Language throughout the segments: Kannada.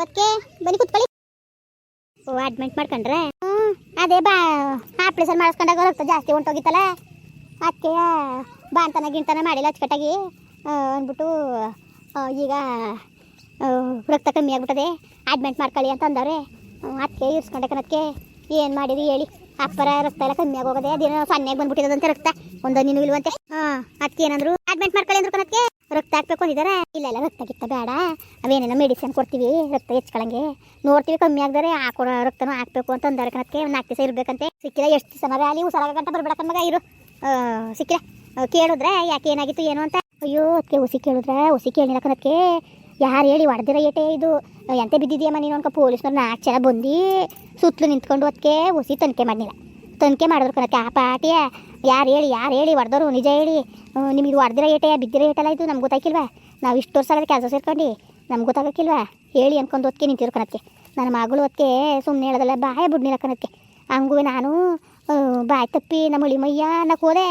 ಬಕ್ಕೆ ಬನ್ನಿ ಕುತ್ಕೊಳ್ಳಿ. ಓ ಅಡ್ಮಿಟ್ ಮಾಡ್ಕೊಂಡ್ರೆ? ಅದೇ ಬಾ ಆಪ್ರೇಷನ್ ಮಾಡಿಸ್ಕೊಂಡಾಗ ರಕ್ತ ಜಾಸ್ತಿ ಹೊಂಟೋಗಿತ್ತಲ್ಲ ಅದಕ್ಕೆ ಬಾಂತನ ಗಿಂತನ ಮಾಡಿಲ್ಲ ಅಚ್ಚುಕಟ್ಟಾಗಿ. ಅಂದ್ಬಿಟ್ಟು ಈಗ ರಕ್ತ ಕಮ್ಮಿ ಆಗ್ಬಿಟ್ಟದೆ. ಅಡ್ಮಿಟ್ ಮಾಡ್ಕೊಳ್ಳಿ ಅಂತ ಅಂದವ್ರೆ. ಅದಕ್ಕೆ ಇರ್ಸ್ಕೊಂಡಕ್ಕೆ ಏನು ಮಾಡಿರಿ ಹೇಳಿ. ಅಪ್ಪರ ರಕ್ತ ಎಲ್ಲ ಕಮ್ಮಿ ಆಗೋಗದೆ ಅದೇನೋ ಸಣ್ಣಗೆ ಬಂದ್ಬಿಟ್ಟಿದಂತೆ ರಕ್ತ. ಒಂದು ನೀನು ಇಲ್ವಂತೆ. ಹಾಂ, ಅದಕ್ಕೆ ಏನಂದ್ರು ಅಡ್ಮಿಟ್ ಮಾಡ್ಕೊಳ್ಳಿ ಅಂದ್ರು ಕಣಕ್ಕೆ. ರಕ್ತ ಹಾಕ್ಬೇಕು ಅಂದಿದ್ದಾರೆ. ಇಲ್ಲ ಇಲ್ಲ, ರಕ್ತ ಗಿತ್ತ ಬೇಡ. ಅವೇನೇನೋ ಮೆಡಿಸಿನ್ ಕೊಡ್ತೀವಿ, ರಕ್ತ ಹೆಚ್ಕೊಳಂಗೆ ನೋಡ್ತೀವಿ, ಕಮ್ಮಿ ಆಗದರೆ. ಹಾಕೋ ರಕ್ತನೂ ಹಾಕ್ಬೇಕು ಅಂತ ಅಂದಾರೆ ಕಣಕ್ಕೆ. ನಾಲ್ಕು ದಿವಸ ಇರಬೇಕಂತೆ. ಸಿಕ್ಕಿಲ್ಲ, ಎಷ್ಟು ದಿವಸ ಅಲ್ಲಿ ಉಸರಾಗ ಗಂಟ ಬರ್ಬೇಡ ಮಗ, ಇರು. ಸಿಕ್ಕಿಲ್ಲ. ಕೇಳಿದ್ರೆ ಯಾಕೆ ಏನಾಗಿತ್ತು, ಏನು ಅಂತ? ಅಯ್ಯೋ, ಅದಕ್ಕೆ ಹುಸಿ ಕೇಳಿದ್ರೆ, ಹುಸಿ ಕೇಳಿಲ್ಲ ಕಣಕ್ಕೆ. ಯಾರು ಹೇಳಿ ಹೊಡೆದಿರ ಏಟೆ ಇದು? ಎಂತೆ ಬಿದ್ದಿದೆಯಮ್ಮ ನೀನು ಅನ್ಕೊ, ಪೊಲೀಸ್ನವ್ರು ನಾಲ್ಕು ಜನ ಬಂದು ಸುತ್ತಲೂ ನಿಂತ್ಕೊಂಡು ಅದಕ್ಕೆ ಹುಸಿ ತನಿಖೆ ಮಾಡಿಲ್ಲ ತನಿಖೆ ಮಾಡಿದ್ರು ಕಣಕ್ಕೆ ಆ ಪಾಟಿಯ ಯಾರು ಹೇಳಿ ಯಾರು ಹೇಳಿ ಹೊಡೆದವರು ನಿಜ ಹೇಳಿ. ನಿಮಗೆ ಹೊಡೆದಿರ ಏಟೆ, ಬಿದ್ದಿರ ಏಟೆಲ್ಲ ಇದು ನಮ್ಗೆ ಗೊತ್ತಾಗಿಲ್ವಾ ನಾವು ಇಷ್ಟು ವರ್ಷ ಆಗದೆ ಕೆಲಸ ಸೇರ್ಕೊಂಡು, ನಮ್ಗೆ ಗೊತ್ತಾಗಕ್ಕಿಲ್ವಾ? ಹೇಳಿ ಅನ್ಕೊಂಡು ಓದ್ಕೆ ನಿಂತಿರು ಕಣಕ್ಕೆ. ನನ್ನ ಮಗಳು ಹೊತ್ತಿಗೆ ಸುಮ್ಮನೆ ಹೇಳೋದಲ್ಲ, ಬಾಯ ಬಿಡ್ನಿಲ್ಲ ಕಣಕ್ಕೆ. ಹಂಗೂ ನಾನು ಬಾಯ್ ತಪ್ಪಿ ನಮ್ಮ ಹುಳಿ ಮಯ್ಯ ಅನ್ನಕ್ಕೆ ಹೋದೆ.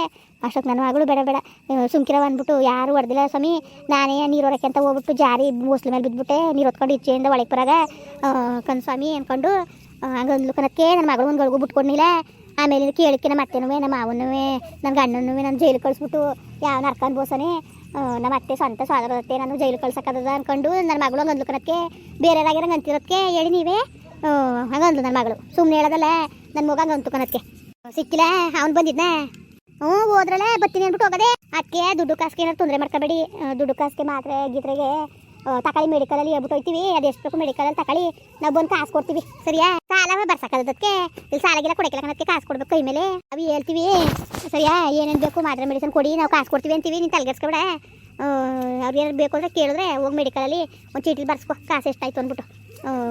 ಅಷ್ಟಕ್ಕೆ ನನ್ನ ಮಗಳು ಬೇಡ ಬೇಡ. ಸುಮ್ಕಿರವ ಅಂದ್ಬಿಟ್ಟು, ಯಾರು ಹೊಡೆದಿಲ್ಲ ಸ್ವಾಮಿ. ನಾನೇ ನೀರು ಹೊರಕ್ಕೆ ಅಂತ ಹೋಗ್ಬಿಟ್ಟು ಜಾರಿ ಮೂಸ್ಲಿ ಮೇಲೆ ಬಿದ್ದುಬಿಟ್ಟೆ ನೀರು ಹೊತ್ಕೊಂಡು ಇಚ್ಚೆಯಿಂದ ಒಳಗೆ ಬರಾಗ ಸ್ವಾಮಿ ಅಂದ್ಕೊಂಡು ಹಂಗಂದ್ಲು ಕಣಕ್ಕೆ ನನ್ನ ಮಗಳು ಒಂದು ಗಳಿಗೂ ಬಿಟ್ಕೊಂಡಿಲ್ಲ ಆಮೇಲೆ ಕೇಳಿಕೆ ನಮ್ಮ ಅತ್ತೆನೂ ನಮ್ಮ ಮಾವನೂ ನನ್ನ ಗಂಡನೂ ನನ್ನ ಜೈಲು ಕಳಿಸ್ಬಿಟ್ಟು ಯಾವ ನರ್ಕೊಂಡು ಬೋಸನೆ ನಮ್ಮ ಅತ್ತೆ ಸ್ವಂತ ಸ್ವಾದರತ್ತೆ ನಾನು ಜೈಲು ಕಳ್ಸಕ್ಕದ ಅಂದ್ಕೊಂಡು ನನ್ನ ಮಗಳು ಹಂಗೆ ಅಂದ್ಕೊಳಕ್ಕೆ ಬೇರೆಯವ್ರಾಗಿರಂಗೆ ಅಂತಿರೋದಕ್ಕೆ ಹೇಳಿ ನೀವೇ. ಹಂಗಂದ್ಲು ನನ್ನ ಮಗಳು. ಸುಮ್ಮನೆ ಹೇಳೋದಲ್ಲ ನನ್ನ ಮಗ ಹಂಗೆ ಕಣಕ್ಕೆ ಸಿಕ್ಕಿಲ್ಲ ಅವ್ನು ಬಂದಿದ್ನ. ಹ್ಞೂ, ಹೋದ್ರಲ್ಲ ಬತ್ತೀನಿ ಅಂದ್ಬಿಟ್ಟು ಹೋಗದೆ. ಅಕ್ಕೆ ದುಡ್ಡು ಕಾಸಿಗೆ ಏನಾದ್ರು ತೊಂದರೆ ಮಾಡ್ಕೋಬೇಡಿ. ದುಡ್ಡು ಕಾಸಿಗೆ ಮಾತ್ರೆ, ಗೀತ್ರೆಗೆ ಮೆಡಿಕಲ್ ಮೆಡಿಕಲಲ್ಲಿ ಹೇಳ್ಬಿಟ್ಟು ಹೋಗ್ತೀವಿ ಅದು ಎಷ್ಟು ಬೇಕು ಮೆಡಿಕಲಲ್ಲಿ ತಕಳಿ. ನಾವು ಬಂದು ಕಾಸು ಕೊಡ್ತೀವಿ. ಸರಿಯಾ? ಸಾಲ ಬರ್ಸಕ್ಕದಕ್ಕೆ ಇಲ್ಲಿ ಸಾಲಾಗಿಲ್ಲ ಕೊಡಕ್ಕಿಲ್ಲ ಕಣಕ್ಕೆ ಕಾಸು ಕೊಡ್ಬೇಕು ಕೈ ಮೇಲೆ. ಅವು ಹೇಳ್ತೀವಿ. ಸರಿಯಾ? ಏನೇನು ಬೇಕು ಮಾತ್ರ ಮೆಡಿಸನ್ ಕೊಡಿ. ನಾವು ಕಾಸು ಕೊಡ್ತೀವಿ ಅಂತೀವಿ. ನೀನು ಆ ಅವ್ರು ಏನಾದ್ರು ಬೇಕು ಅಂದ್ರೆ ಕೇಳಿದ್ರೆ ಹೋಗಿ ಮೆಡಿಕಲಲ್ಲಿ ಒಂದು ಚೀಟಿ ಬರ್ಸ್ಕೊ. ಕಾಸು ಎಷ್ಟಾಯ್ತು ಅಂದ್ಬಿಟ್ಟು.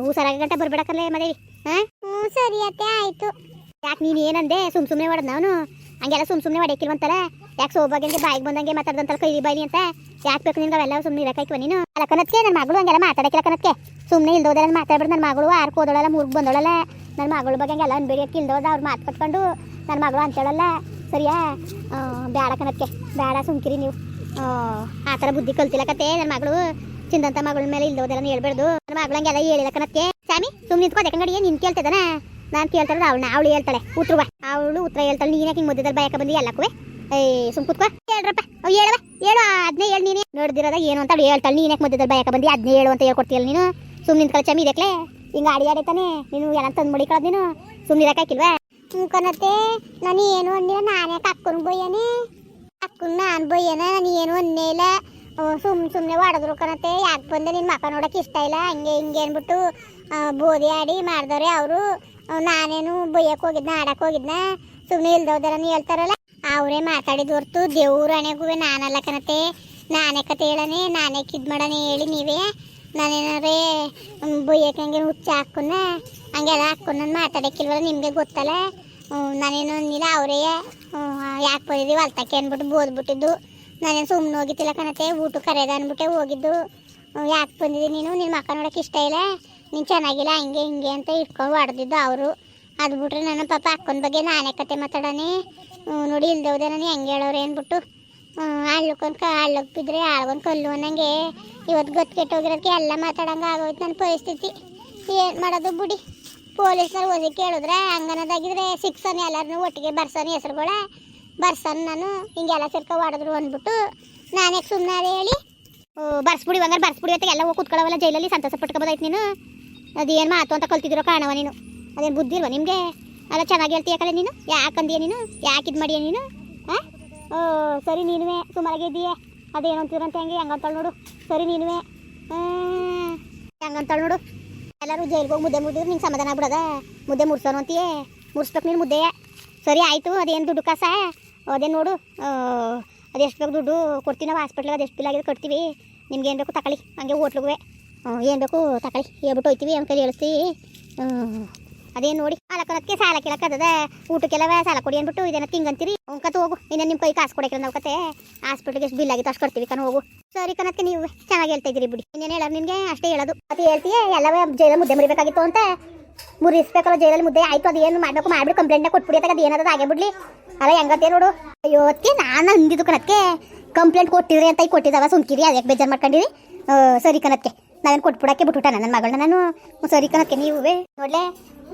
ಹುಷಾರಾಗ ಗಂಟೆ ಬರ್ಬೇಡಕ್ಕಲ್ಲೇ ಹಾಂ ಹ್ಞೂ ಸರಿ ಅತ್ತೆ ಆಯಿತು. ಯಾಕೆ ನೀನು ಏನಂದೆ? ಸುಮ್ ಸುಮ್ಮನೆ ಹೊಡೆದ್ ನಾನು. ಹಂಗೆಲ್ಲ ಸುಮ್ ಸುಮ್ಮನೆ ಹೊಡೆಯಕ್ಕಿಲ್ವಂತಲ್ಲ ಯಾಕೆ ಸೋಬಾಗಿಂಗೆ ಬಾಯಿಗೆ ಬಂದಂಗೆ ಮಾತಾಡ್ದಂತಲ್ಲ ಕೈ ಬೈಲಿ ಅಂತ? ಯಾಕೆ ಬೇಕು ನಿನ್ಗೆ ಅವೆಲ್ಲ ಸುಮ್ಮನೆ ಇರಕಾಯ್ತು ನೀನು? ಅಲ್ಲ ಕನತ್ಕೆ ನನ್ನ ಮಗಳು ಹಂಗೆಲ್ಲ ಮಾತಾಡಕ್ಕಿಲ್ಲ ಕನತ್ಕೆ ಸುಮ್ಮನೆ ಇಲ್ದೋದೆಲ್ಲ ಮಾತಾಡ್ಬಿಡು ನನ್ನ ಮಗಳು ಆರು ಹೋದಳಲ್ಲ ಮೂರ್ಗೆ ಬಂದೋಳಲ್ಲ. ನನ್ನ ಮಗಳು ಬಗ್ಗೆ ಹಂಗೆಲ್ಲ ಅನ್ಬೇಡಿಯಕ್ಕೆ ಇಲ್ದೋದ ಅವ್ರು ಮಾತು ಕಟ್ಕೊಂಡು ನನ್ನ ಮಗಳು ಅಂತೇಳಲ್ಲ. ಸರಿಯಾ? ಬೇಡ ಕನತ್ಕೆ ಬೇಡ ಸುಮ್ಕಿರಿ ನೀವು. ಆ, ಥರ ಬುದ್ಧಿ ಕಲ್ತಿಲ್ಲ ಕತೆ ನನ್ನ ಮಗಳು. ಚಿಂದಂತ ಮಗಳ ಮೇಲೆ ಇಲ್ದೋದೆಲ್ಲ ಹೇಳ್ಬೇಡ್ದು. ನನ್ನ ಮಗಳು ಹಂಗೆಲ್ಲ ಹೇಳಿಲ್ಲ ಕನತ್ಕೆ ಸ್ವಾಮಿ ಸುಮ್ಮನೆ ನಿಂತ್ಕೋದೆ ಕನ್ನಡಿ ನಿನ್ ಕೇಳ್ತಿದ್ದಾನ? ನಾನು ಕೇಳ್ತಾಳೆ ಅವಳನ್ನ ಅವಳು ಹೇಳ್ತಾಳೆ. ಉತ್ರ ಅವಳು ಉತ್ತರ ಹೇಳ್ತಾಳೆ. ನೀನು ಯಾಕೆ ಹಿಂಗೆ ಮುದ್ದದಲ್ಲಿ ಬಯಕ ಬಂದು ಎಲ್ಲಕ್ಕೂ? ಏ, ಸುಮ್ ಹೇಳ್ರಪ್ಪ. ಅವ್ ಹೇಳುವ ಹೇಳು ಅದನ್ನೇ ಹೇಳಿ ನೀನೇ. ನೋಡ್ದಿರೋದ ಏನು ಅಂತ ಹೇಳ್ತಾಳೆ. ನೀನ್ ಯಾಕೆ ಮಧ್ಯದಲ್ಲಿ ಬಯಕ ಬಂದು? ಅದನ್ನೇ ಹೇಳು ಅಂತ ಹೇಳ್ಕೊಡ್ತೀಯಲ್ಲ ನೀನು? ಸುಮ್ಮನೆ ನಿಂತ್ಕೊಳ್ಳಿ ಚಮಿ ಇದಕ್ಲೆ ಹಿಂಗೆ ಆಡಿ ಆಡೈತಾನೆ ನೀನು ಎಲ್ಲ ತಂದು ಮಡಿಕೊಳ್ಳೋದು ನೀನು? ಸುಮ್ಮನೆ ಇರಕ್ಕಾಕಿಲ್ವಾ ಕನತೆ ನಾನು ಏನು ಅಂದಿಲ್ಲ ನಾನೇ ಅಕ್ಕನ ಬೊಯ್ಯನೆ ಅಕ್ಕನ ನಾನು ಬೊಯ್ಯನ ನಾನು ಏನು ಅನ್ನೇ ಇಲ್ಲ. ಸುಮ್ ಸುಮ್ಮನೆ ಹೊಡೆದ್ರು ಕಣತೆ ಯಾಕೆ ಬಂದೆ? ನಿನ್ನ ಮಕ್ಕ ನೋಡಕ್ಕೆ ಇಷ್ಟ ಇಲ್ಲ. ಹಂಗೆ ಹಿಂಗೆ ಅಂದ್ಬಿಟ್ಟು ಬೋದಿ ಆಡಿ ಮಾಡಿದವ್ರೆ ಅವರು. ನಾನೇನು ಬೊಯ್ಯಕ್ಕೆ ಹೋಗಿದ್ನ ಆಡಕ್ಕೆ ಹೋಗಿದ್ನ? ಸುಮ್ಮನೆ ನೀ ಹೇಳ್ತಾರಲ್ಲ. ಅವರೇ ಮಾತಾಡಿದ ಹೊರ್ತು ದೇವ್ರ ಅಣೆಗೂ ನಾನಲ್ಲ ಕಣತೆ. ನಾನೇ ಕತೆ ಹೇಳನೆ, ನಾನೇ ಕಿದ್ ಮಾಡನೆ ಹೇಳಿ ನೀವೇ. ನಾನೇನಾರೇ ಬೊಯ್ಯಕ್ಕೆ ಹಂಗೆ ಹುಚ್ಚ ಹಾಕುನ್ನ ಹಂಗೆಲ್ಲ ಹಾಕೊಂಡು ನಾನು ಮಾತಾಡಕ್ಕಿಲ್ವಲ್ಲ ನಿಮಗೆ ಗೊತ್ತಲ್ಲ. ನಾನೇನು ಅಂದಿಲ್ಲ, ಅವರೇ ಯಾಕೆ ಬಂದಿದ್ದೀವಿ ಹೊಲ್ತಕ್ಕೆ ಅಂದ್ಬಿಟ್ಟು ಬೋದ್ಬಿಟ್ಟಿದ್ದು. ನಾನೇನು ಸುಮ್ಮನೆ ಹೋಗಿದ್ದಿಲ್ಲ ಕಣತೆ ಊಟ ಕರೆದ ಅಂದ್ಬಿಟ್ಟೆ ಹೋಗಿದ್ದು. ಯಾಕೆ ಬಂದಿದ್ದೀನಿ ನೀನು? ನಿನ್ನ ಮಕ್ಕ ನೋಡೋಕೆ ಇಷ್ಟ ಇಲ್ಲ. ನೀನು ಚೆನ್ನಾಗಿಲ್ಲ, ಹಂಗೆ ಹಿಂಗೆ ಅಂತ ಇಟ್ಕೊಂಡು ಹೊಡೆದಿದ್ದು ಅವರು. ಅದು ಬಿಟ್ರೆ ನನ್ನ ಪಾಪ ಅಕ್ಕನ ಬಗ್ಗೆ ನಾನೇ ಕತೆ ಮಾತಾಡೋನೆ ನೋಡಿ ನೋಡಿ ಹೋದ ನಾನು, ಹೆಂಗೆ ಹೇಳೋರು ಅಂದ್ಬಿಟ್ಟು. ಅಲ್ಲಕ್ಕೊಂದು ಅಲ್ಲಕ್ಕೆ ಬಿದ್ದರೆ ಆಳ್ಗೊಂದು ಕಲ್ಲು ಅನ್ನಂಗೆ. ಇವತ್ತು ಗೊತ್ತು ಕೆಟ್ಟೋಗಿರೋದಕ್ಕೆ ಎಲ್ಲ ಮಾತಾಡಂಗೆ ಆಗೋಯ್ತು ನನ್ನ ಪರಿಸ್ಥಿತಿ. ಏನು ಮಾಡೋದು ಬಿಡಿ. ಪೊಲೀಸ್ನವ್ರು ಓದಿ ಕೇಳಿದ್ರೆ ಹಂಗನದಾಗಿದ್ರೆ ಸಿಕ್ಸನ್ ಎಲ್ಲರನ್ನೂ ಒಟ್ಟಿಗೆ ಬರ್ಸೋನು ಹೆಸ್ರುಗಳ. ಬರ್ಸನ್ ನಾನು, ಹಿಂಗೆಲ್ಲ ಸೇರ್ಕೊ ಹೊಡೆದ್ರು ಅಂದ್ಬಿಟ್ಟು ನಾನೇ ಸುಮ್ಮನೆ ಅದೇ ಹೇಳಿ. ಬರ್ಸ್ಬಿಡಿ ಹಂಗಾರೆ ಬರ್ಸ್ಬಿಡಿ ಅಂತ ಎಲ್ಲ ಹೋಗಿ ಕೂತ್ಕೊಳ್ಳೋವಲ್ಲ ಜೈಲಲ್ಲಿ, ಸಂತೋಷ ಪಟ್ಕೊಬೋದಾಯ್ತು ನೀನು. ಅದೇನು ಮಾತು ಅಂತ ಕಲ್ತಿದ್ದೀರೋ ಕಾಣವ ನೀನು. ಅದೇನು ಬುದ್ಧಿ ಇಲ್ವಾ ನಿಮಗೆ? ಅಲ್ಲ, ಚೆನ್ನಾಗಿ ಹೇಳ್ತೀಯ ಕಲೆ ನೀನು? ಯಾಕಂದೀಯ ನೀನು? ಯಾಕೆ ಇದು ಮಾಡಿಯ ನೀನು? ಹಾಂ ಓ, ಸರಿ ನೀನುವೆ ಸುಮಾರಾಗಿದ್ದೀಯ ಅದೇನು ಅಂತೀರಂತ ಹೆಂಗೆ, ಹೆಂಗಂತಾಳು ನೋಡು. ಸರಿ ನೀನುವೆ. ಹೆಂಗಂತಾಳು ನೋಡು. ಎಲ್ಲರೂ ಜೈಲ್ಗೆ ಹೋಗಿ ಮುದ್ದೆ ಮುದ್ದಿದ್ರೆ ನಿಂಗೆ ಸಮಾಧಾನ ಆಗ್ಬಿಡದ? ಮುದ್ದೆ ಮುಡ್ಸೋನು ಅಂತೀಯೇ? ಮುರ್ಸ್ಬೇಕು ನೀನು ಮುದ್ದೆ ಸರಿ ಆಯಿತು, ಅದೇನು ದುಡ್ಡು ಕಾಸ? ಅದೇ ನೋಡು ಅದೆಷ್ಟು ಬೇಕು ದುಡ್ಡು ಕೊಡ್ತೀವಿ ನಾವು ಹಾಸ್ಪಿಟ್ಲಿಗೆ ಅದೆಷ್ಟು ಬಿಲ್ ಆಗಿದೆ ಕಟ್ತೀವಿ. ನಿಮ್ಗೆ ಏನು ಬೇಕು ತಗೊಳ್ಳಿ ಹಂಗೆ ಹೋಟ್ಲಿಗೆ ಏನು ಬೇಕು ತಕಳಿ, ಹೇಳ್ಬಿಟ್ಟು ಹೋಯ್ತೀವಿ, ಅವ್ನ ಹೇಳ್ತೀವಿ. ಹೇಳಿಸ್ತೀವಿ ಅದೇನು ನೋಡಿ ಕೊಡೋದಕ್ಕೆ ಸಾಲ ಕೇಳಕ್ಕದ ಊಟಕ್ಕೆಲ್ಲ ಸಾಲ ಕೊಡಿ ಅಂದ್ಬಿಟ್ಟು ಇದನ್ನ ತಿಂಗಂತೀರಿ. ಅವ್ನ ಹೋಗು ಇನ್ನ ನಿಮ್ಮ ಕೈ ಕಾಸು ಕೊಡಕ್ಕೆ ನಾವು ಕತೆ ಹಾಸ್ಪಿಟ್ಲಿಗೆ ಎಷ್ಟು ಬಿಲ್ ಆಗಿತ್ತು ಅಷ್ಟು ಕೊಡ್ತೀವಿ ಕಣ ಹೋಗು. ಸರಿ ಕಣಕ್ಕೆ ನೀವು ಚೆನ್ನಾಗಿ ಹೇಳ್ತಾ ಇದ್ದೀರಿ ಬಿಡಿ. ಇನ್ನೇನು ಹೇಳೋದು ನಿಮ್ಗೆ ಅಷ್ಟೇ ಹೇಳೋದು. ಅದು ಹೇಳ್ತೀಯ ಎಲ್ಲವೇ ಜೈಲಲ್ಲಿ ಮುದ್ದೆ ಮುರಿಬೇಕಾಗಿತ್ತು ಅಂತ. ಮುರಿಸ್ಬೇಕಲ್ಲ ಜೈಲಲ್ಲಿ ಮುದ್ದೆ. ಆಯ್ತು, ಅದು ಏನು ಮಾಡಬೇಕು ಮಾಡ್ಬಿಟ್ಟು ಕಂಪ್ಲೇಂಟ್ನ ಕೊಟ್ಬಿಡಿ ಅದು ಏನಾದ್ರು ಆಗೇ ಬಿಡ್ಲಿ. ಅಲ್ಲ ಹೆಂಗತ್ತೆ ನೋಡು. ಅಯ್ಯೋ ನಾನು ಅಂದಿದ್ದು ಕಣಕ್ಕೆ. ಕಂಪ್ಲೇಂಟ್ ಕೊಟ್ಟಿದ್ರಿ ಅಂತ ಕೊಟ್ಟಿದ್ದಾವ ಸುಮ್ಕಿರಿ ಅದಕ್ಕೆ ಬೇಜಾರು ಮಾಡ್ಕೊಂಡಿರಿ. ಸರಿ ಕಣಕ್ಕೆ. ನಾವೇನು ಕೊಟ್ಬಿಡಕ್ಕೆ ಬಿಟ್ಬಿಟ್ಟ. ನನ್ನ ಮಗಳನ್ನ ನಾನು ಸರಿ ಕಣಕ್ಕೆ ನೀವೇ ನೋಡಲೇ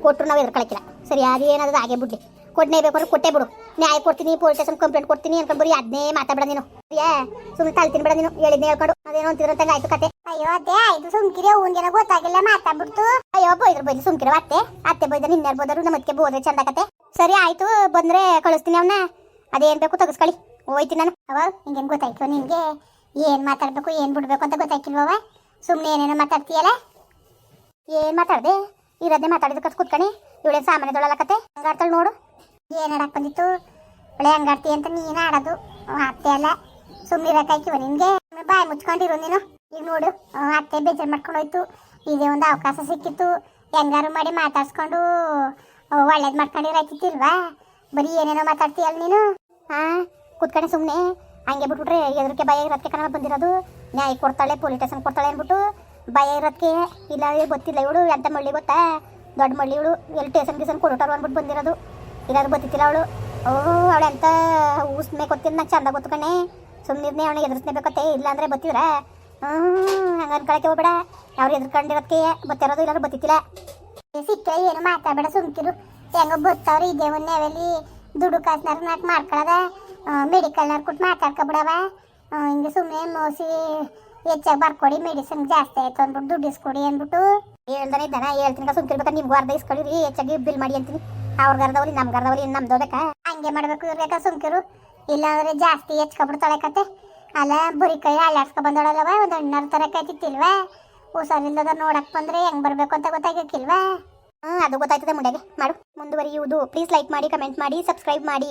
ಕೊಟ್ಟರು ನಾವು ಎದ್ರಕೊಳಕಿಲ್ಲ. ಸರಿ ಅದು ಏನಾದ್ರು ಹಾಗೆ ಬಿಡ್ಲಿ. ಕೊಡ್ನೇ ಬೇಕಾದ್ರೆ ಕೊಟ್ಟೆ ಬಿಡು. ನ್ಯಾಯ ಕೊಡ್ತೀನಿ ಪೊಲೀಸ್ ಸ್ಟೇಷನ್ ಕಂಪ್ಲೇಂಟ್ ಕೊಡ್ತೀನಿ ಅನ್ಕೊಂಡು ಬರೀ ಅದನ್ನೇ ಮಾತಾಡ್ಬೇಡ ನೀನು. ಏ ಸುಮ್ಮನೆ ತಳ್ತೀನಿ ಬಿಡ ನೀನು. ಹೇಳಿದ್ನೇ ಹೇಳ್ಕೊಂಡು. ಅದೇನೋ ಅಂತಿದ್ರಂತ ಆಯ್ತು ಕತೆ. ಅಯ್ಯೋ ಅದೇ ಆಯ್ತು. ಸುಮ್ಕಿರಿ ಅವ್ನಿಗೇನೋ ಗೊತ್ತಾಗಿಲ್ಲ ಮಾತಾಡ್ಬಿಡ್ತು. ಅಯ್ಯೋ ಬೈದ್ರು ಬೈದ್ರು ಸುಮ್ಕಿರೋ ಅತ್ತೆ. ಅತ್ತೆ ಬೈದ ನಿನ್ನೆ ಬೋದರು ನಮ್ಮಕ್ಕೆ ಬೋದ್ರೆ ಚಂದ ಕತೆ. ಸರಿ ಆಯ್ತು. ಬಂದ್ರೆ ಕಳಿಸ್ತೀನಿ ಅವನ್ನ ಅದೇನ್ ಬೇಕು ತೆಗಿಸ್ಕೊಳ್ಳಿ ಹೋಯ್ತೀನಿ ನಾನು. ಅವಾಗ ಹಿಂಗೇನು ಗೊತ್ತಾಯ್ತು ನಿನ್ಗೆ? ಏನ್ ಮಾತಾಡ್ಬೇಕು ಏನ್ ಬಿಡ್ಬೇಕು ಅಂತ ಗೊತ್ತಾಯ್ಕಿಲ್ವವ? ಸುಮ್ಮನೆ ಏನೇನೋ ಮಾತಾಡ್ತೀಯಲ್ಲ? ಏನು ಮಾತಾಡ್ದೆ? ಇರೋದೇ ಮಾತಾಡಿದ ಕತ್ ಕುತ್ಕಣಿ. ಇವಳೆ ಸಾಮಾನ್ಯದೊಳಲ್ಲ ಕತೆ ಹಂಗಾಡ್ತಾಳೆ ನೋಡು. ಏನು ಆಡಕ್ಕೆ ಬಂದಿತ್ತು? ಒಳ್ಳೆ ಹಂಗಾಡ್ತಿ ಅಂತ ನೀನು ಆಡೋದು. ಅತ್ತೆ ಅಲ್ಲ. ಸುಮ್ಮನೆ ಇರಕ್ಕಾಯ್ಕಿವ ನಿನಗೆ. ಬಾಯಿ ಮುಚ್ಕೊಂಡಿರು ನೀನು. ಈಗ ನೋಡು ಅತ್ತೆ ಬೇಜಾರು ಮಾಡ್ಕೊಂಡು ಹೋಯ್ತು. ಇದೇ ಒಂದು ಅವಕಾಶ ಸಿಕ್ಕಿತ್ತು. ಹೆಂಗಾರು ಮಾಡಿ ಮಾತಾಡ್ಸ್ಕೊಂಡು ಒಳ್ಳೇದು ಮಾಡ್ಕೊಂಡಿರಾಯ್ತಿತ್ತಿಲ್ವಾ ಬರೀ ಏನೇನೋ ಮಾತಾಡ್ತೀಯಲ್ಲ ನೀನು? ಹಾಂ, ಕುತ್ಕಣಿ ಸುಮ್ಮನೆ ಹಂಗೆ ಬಿಟ್ಬಿಟ್ರೆ ಎದ್ರಕ್ಕೆ ಬಾಯಿ ಇರೋದಕ್ಕೆ ಕಣ ಬಂದಿರೋದು. ನ್ಯಾಯ ಕೊಡ್ತಾಳೆ ಪೊಲೀಸ್ ಸ್ಟೇಷನ್ ಕೊಡ್ತಾಳೆ ಅಂದ್ಬಿಟ್ಟು ಭಯ ಇರೋದಕ್ಕೆ ಇಲ್ಲ ಗೊತ್ತಿಲ್ಲ ಇವಳು ಎಂಥ ಮಳ್ಳಿ ಗೊತ್ತಾ? ದೊಡ್ಡ ಮಳ್ಳಿ ಇವಳು, ಎಲ್ಲಿ ಟೇಷನ್ ಗೀಸನ್ ಕೊಡ್ತಾರು ಅಂದ್ಬಿಟ್ಟು ಬಂದಿರೋದು. ಇಲ್ಲಾದ್ರು ಗೊತ್ತಿತ್ತಿಲ್ಲ ಅವಳು. ಓ, ಅವಳು ಎಂತ ಊಸ್ಮೆ ಗೊತ್ತಿಲ್ಲ, ನಂಗೆ ಚಂದ ಗೊತ್ತುಕಣೆ ಸುಮ್ಮನೆ ಅವನಿಗೆ ಎದುರಿಸ್ನೇಬೇಕತ್ತೆ ಇಲ್ಲ ಅಂದರೆ ಬತ್ತಿದ್ರ ಹ್ಞೂ ಹಂಗೆ ಅನ್ಕೊಳಕ್ಕೆ ಹೋಗ್ಬೇಡ. ಅವ್ರು ಎದುರ್ಕೊಂಡಿರೋದಕ್ಕೆ ಬತ್ತಿರೋದು ಇಲ್ಲಾರು ಬತ್ತಿತ್ತಿಲ್ಲ ಸಿಕ್ಕ ಏನು ಮಾತಾಡಬೇಡ, ಸುಮ್ಕಿರು. ಹೆಂಗೋ ಬತ್ತವ್ರು ಇದೇ ಒಂದೇ ದುಡ್ಡು ಕಾಸ್ನಾರು ನಾಲ್ಕು ಮಾಡ್ಕೊಳದ? ಮೆಡಿಕಲ್ನಾರ ಕೊಟ್ಟು ಮಾತಾಡ್ಕೊಬಿಡವ? ಹಿಂಗೆ ಸುಮ್ಮನೆ ಮೋಸಿ ಹೆಚ್ಚಾಗಿ ಬರ್ಕೊಡಿ ಮೆಡಿಸಿನ್ ಜಾಸ್ತಿ ಆಯ್ತು ಅಂದ್ಬಿಟ್ಟು ದುಡ್ಡು ಇಸ್ಕೊಡಿ ಅಂದ್ಬಿಟ್ಟು. ಹೇಳ್ದಾನೆ ದನ ಹೇಳ್ತೀನಿ ಸುಮ್ಕಿರ್ಬೇಕಾದ್ರೆ ನಿಮ್ಗೆ ಅರ್ಧ ರೀ ಹೆಚ್ಚಾಗಿ ಬಿಲ್ ಮಾಡಿ ಅಂತೀನಿ. ಅವ್ರ ಗರ್ದವ್ರಿ ನಮ್ ಇನ್ನು ನಮ್ದು ಬೇಕಾ ಹಂಗೆ ಮಾಡಬೇಕು ಇರ್ಬೇಕಾ ಸುಮ್ಕಿರು. ಇಲ್ಲಾಂದ್ರೆ ಜಾಸ್ತಿ ಹೆಚ್ಕೊಬಿಡ್ತಾಳೆ ಕತೆ. ಅಲ್ಲ, ಬುರಿ ಕೈ ಅಳ್ಳಾಡ್ಸ್ಕೊ ಬಂದಳಲ್ಲವ, ಒಂದು ಹಣ್ಣಾರು ತರಕಾಯ್ತಿತ್ತಿಲ್ವಾ ಹುಷಾರಿಲ್ಲದ ನೋಡಕ್ ಬಂದ್ರೆ ಹೆಂಗ್ ಬರ್ಬೇಕು ಅಂತ ಗೊತ್ತಾಗಿಲ್ವಾ ಹ್ಮ್, ಅದು ಗೊತ್ತಾಯ್ತದೆ ಮುಂಡೆಗೆ. ಮಾಡು, ಮುಂದುವರಿಯುವುದು. ಪ್ಲೀಸ್ ಲೈಕ್ ಮಾಡಿ ಕಮೆಂಟ್ ಮಾಡಿ ಸಬ್ಸ್ಕ್ರೈಬ್ ಮಾಡಿ.